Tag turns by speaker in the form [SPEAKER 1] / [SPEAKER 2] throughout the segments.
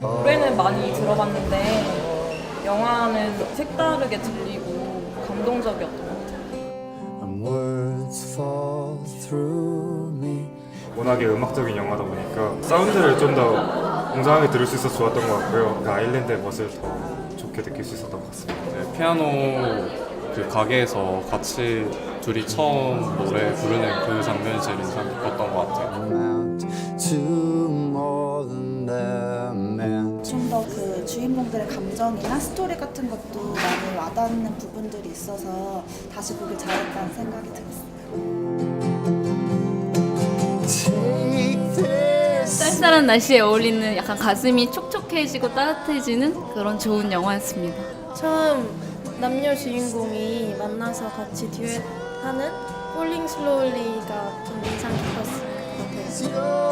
[SPEAKER 1] 노래는 많이 들어봤는데 영화는 색다르게 들리고 감동적이었던 것 같아요.
[SPEAKER 2] And words fall through me.
[SPEAKER 3] 워낙에 음악적인 영화다 보니까 사운드를 좀 더 웅장하게 들을 수 있어서 좋았던 것 같고요. 그 아일랜드의 멋을 더 좋게 느낄 수 있었던 것 같습니다.
[SPEAKER 4] 네, 피아노 그 가게에서 같이 둘이 처음 노래 부르는 그 장면이 제일 인상 깊었던 것 같아요.
[SPEAKER 5] 주인공들의 감정이나 스토리 같은 것도 많이 와닿는 부분들이 있어서 다시 보길 잘했다는 생각이 들었어요.
[SPEAKER 6] 쌀쌀한 날씨에 어울리는 약간 가슴이 촉촉해지고 따뜻해지는 그런 좋은 영화였습니다.
[SPEAKER 7] 처음 남녀 주인공이 만나서 같이 듀엣하는 Falling Slowly가 좀 인상 깊었을 것 같아요.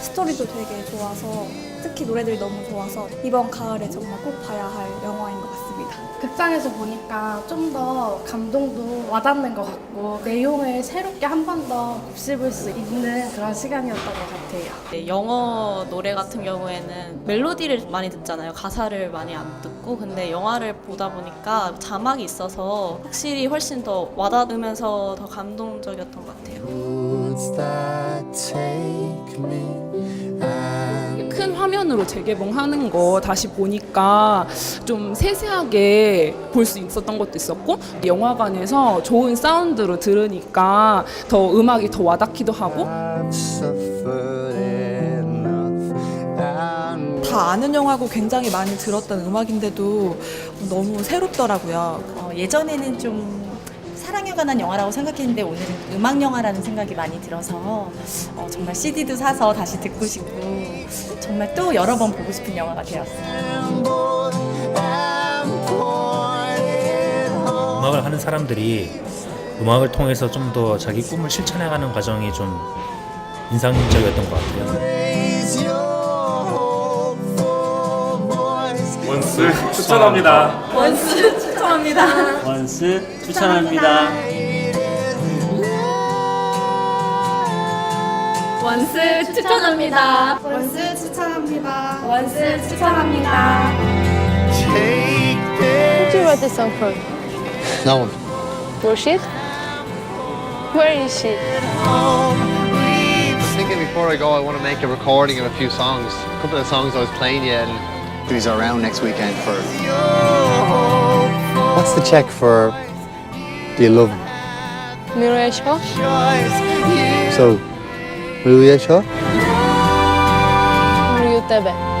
[SPEAKER 5] 스토리도 되게 좋아서 특히 노래들이 너무 좋아서 이번 가을에 정말 꼭 봐야 할 영화인 것 같습니다.
[SPEAKER 8] 극장에서 보니까 좀 더 감동도 와닿는 것 같고 내용을 새롭게 한 번 더 곱씹을 수 있는 그런 시간이었던 것 같아요.
[SPEAKER 1] 네, 영어 노래 같은 경우에는 멜로디를 많이 듣잖아요. 가사를 많이 안 듣고. 근데 영화를 보다 보니까 자막이 있어서 확실히 훨씬 더 와닿으면서 더 감동적이었던 것 같아요.
[SPEAKER 9] 큰 화면으로 재개봉하는 거 다시 보니까 좀 세세하게 볼 수 있었던 것도 있었고 영화관에서 좋은 사운드로 들으니까 더 음악이 더 와닿기도 하고
[SPEAKER 10] 다 아는 영화고 굉장히 많이 들었던 음악인데도 너무 새롭더라고요.
[SPEAKER 11] 어, 예전에는 좀 사랑에 관한 영화라고 생각했는데 오늘은 음악 영화라는 생각이 많이 들어서 어, 정말 CD도 사서 다시 듣고 싶고 정말 또 여러 번 보고 싶은 영화가 되었어요.
[SPEAKER 12] 음악을 하는 사람들이 음악을 통해서 좀 더 자기 꿈을 실천해가는 과정이 좀 인상적이었던 것 같아요.
[SPEAKER 3] 원스 추천합니다.
[SPEAKER 1] 원스 추천합니다.
[SPEAKER 12] 원스 추천합니다.
[SPEAKER 6] 원스 추천합니다.
[SPEAKER 8] 원스 추천합니다.
[SPEAKER 6] 원스 추천합니다.
[SPEAKER 2] Take this.
[SPEAKER 7] Who wrote this song for?
[SPEAKER 2] No one.
[SPEAKER 7] Roshid? Where is she?
[SPEAKER 13] thinking before I go, I want to make a recording of a few songs. A couple of songs I was playing yet. And
[SPEAKER 14] He's around next weekend for. What's the check for do you love
[SPEAKER 7] me? Miruya
[SPEAKER 14] So, Will you
[SPEAKER 7] Miruya Tebe.